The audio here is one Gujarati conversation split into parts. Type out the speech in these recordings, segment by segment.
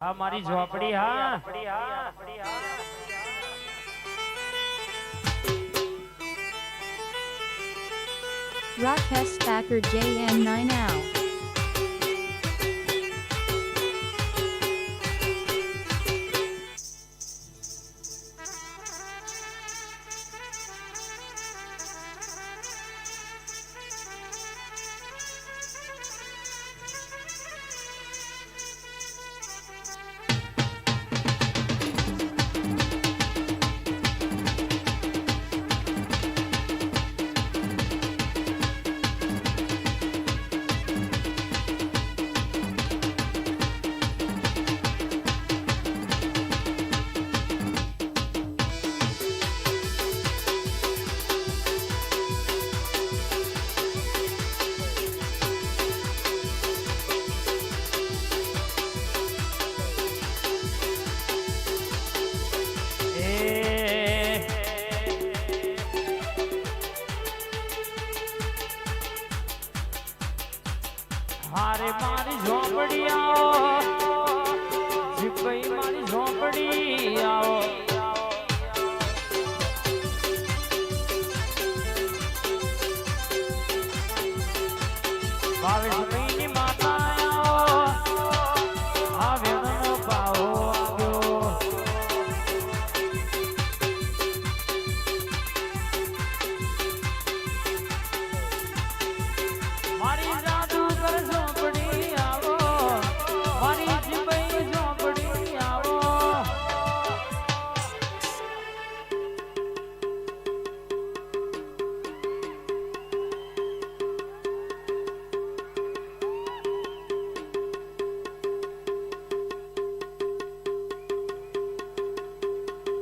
આ મારી ઝોપડી હા Rakesh Thakur JN9 Now. હારે મારી ઝોપડી આવો જીભાઈ મારી ઝોપડી આવો ભાવેશભાઈની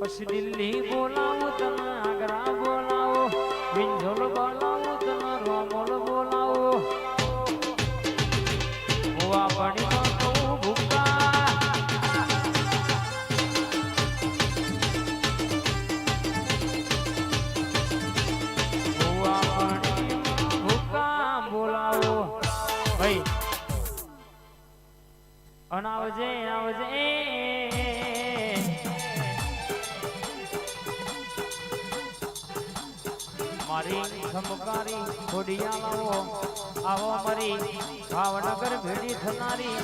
પછી દિલ્હી બોલાવું તમે આગ્રા મારી ધમકારી ખોડિયાલાઓ આવો મારી ભાવનગર ભેડી થનારી,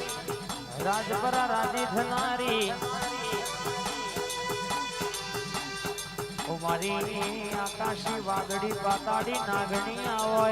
રાજપરા રાજી થનારી. ઓ મારી આકાશી વાદળી પાતાળી નાગણી આવો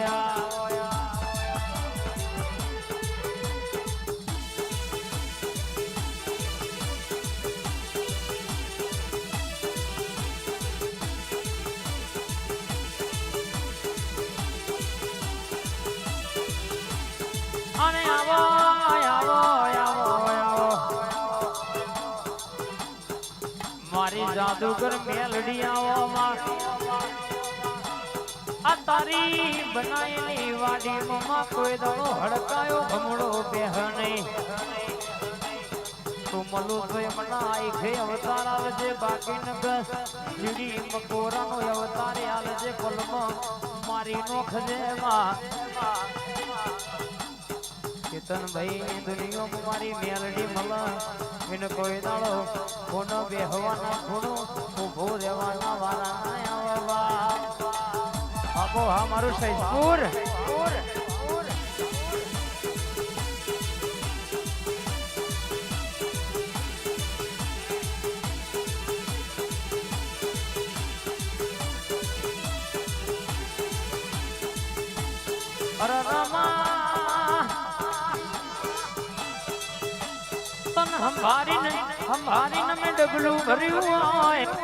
મારી જાદુગર મેલડી આ તારી બનાયેલી વાડી મમા કોઈ દળો હડકાયો ભમડો બેહ નહીં તું મલું તો એમના આઈખે અવતાર આવજે બાકી નગ ચીડી મકોરાનો અવતાર આવજે, પલમાં મારી નોખમાં કેતન ભાઈ દુનિયામાં મારી મેલડી મલ. એને કોઈ દાડો કોનો બેહવાના ખૂણો ઊભો રહેવાના વારા આવવા. આપો હા મારું સૈદપુર અરે રમા તન હંભારીને હંભારીને મેં ડગલું ભર્યું હોય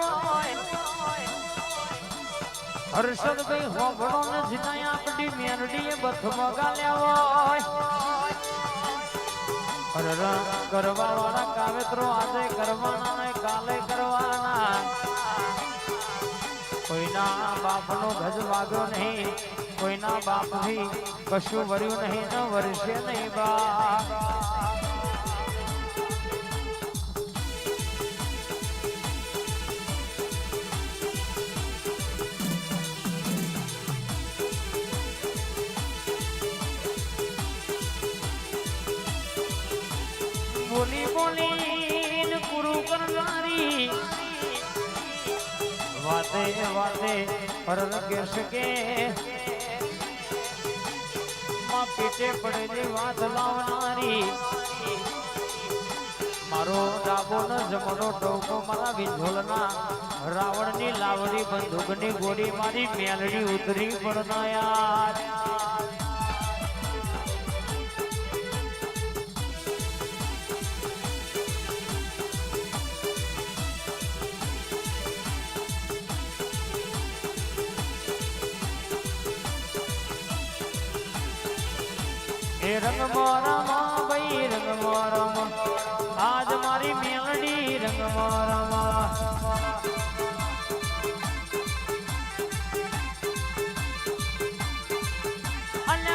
હર્ષદભાઈ હોભળો ને જીનાય આપડી મેરડીએ બથ મગાલ્યા હોય કરવા વાળા કાવેત્રો આજે કરવાના ને કાલે કરવાના કોઈના બાપનો ગજ વાગ્યો નહીં કોઈના બાપથી કશું વર્યું નહીં ન વર્ષે નહીં બા બોલી બોલી ગુરુ કરનારી. વાતે વાતે પર લગે શકે. માં પેટે પડેલી વાત લાવનારી. મારો ડાબો ન જમણો ડોકો મારા વિંધોલના રાવણની લાવડી બંદૂકની ગોળી મારી મેલડી ઉતરી પડનાયા. એ રંગ મોરામાં ભાઈ રંગ મોરામાં આજ મારી મેલડી રંગ મોરામાં. અને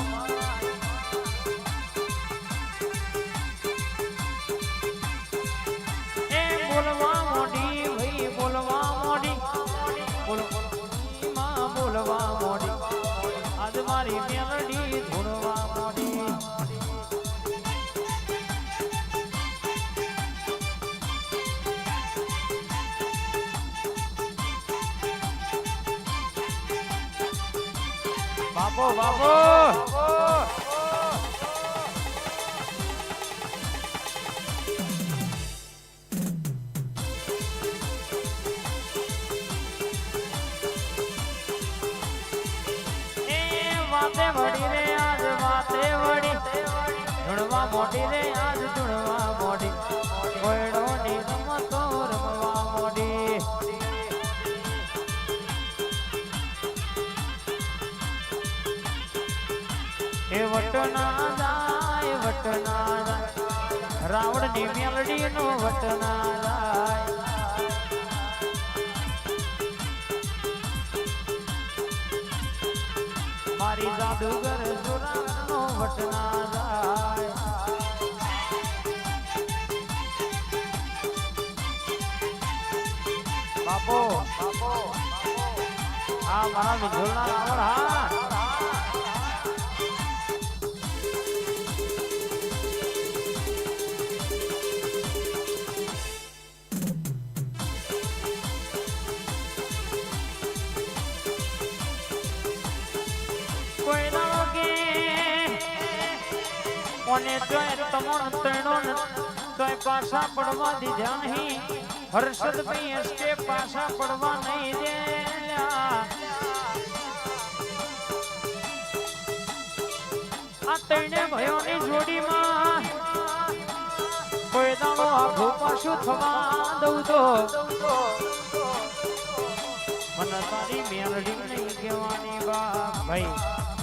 બોલવા મોડી, ભાઈ, બોલવા મોડી. બોલો માં બોલવા મોડી. આજ મારી મેલડી ધોળવા મોડી. બાપો બાપો. વાતે વળી રે, આજ વાતે વળી. ધૂણવા મોડી રે, આજ ધૂણવા મોડી. કોયડો એ વટના જાય વટના રાવણની મેલડી નો વટના જાય મારી જાદુગર સુરાનો વટના જાય. બાપો બાપો હા મારા વિજોલના રાવણ હા. કોને જોય તમણ તણો તોય પાછા પડવા દીધા નહીં હર્ષદ ભાઈ એસકે પાછા પડવા નહીં દે આ તણે ભયોની જોડીમાં કોઈ દાડો આખો પાછું થવા દઉં તો. મને તારી મેલડી નહીં કહેવાની બા, ભાઈ.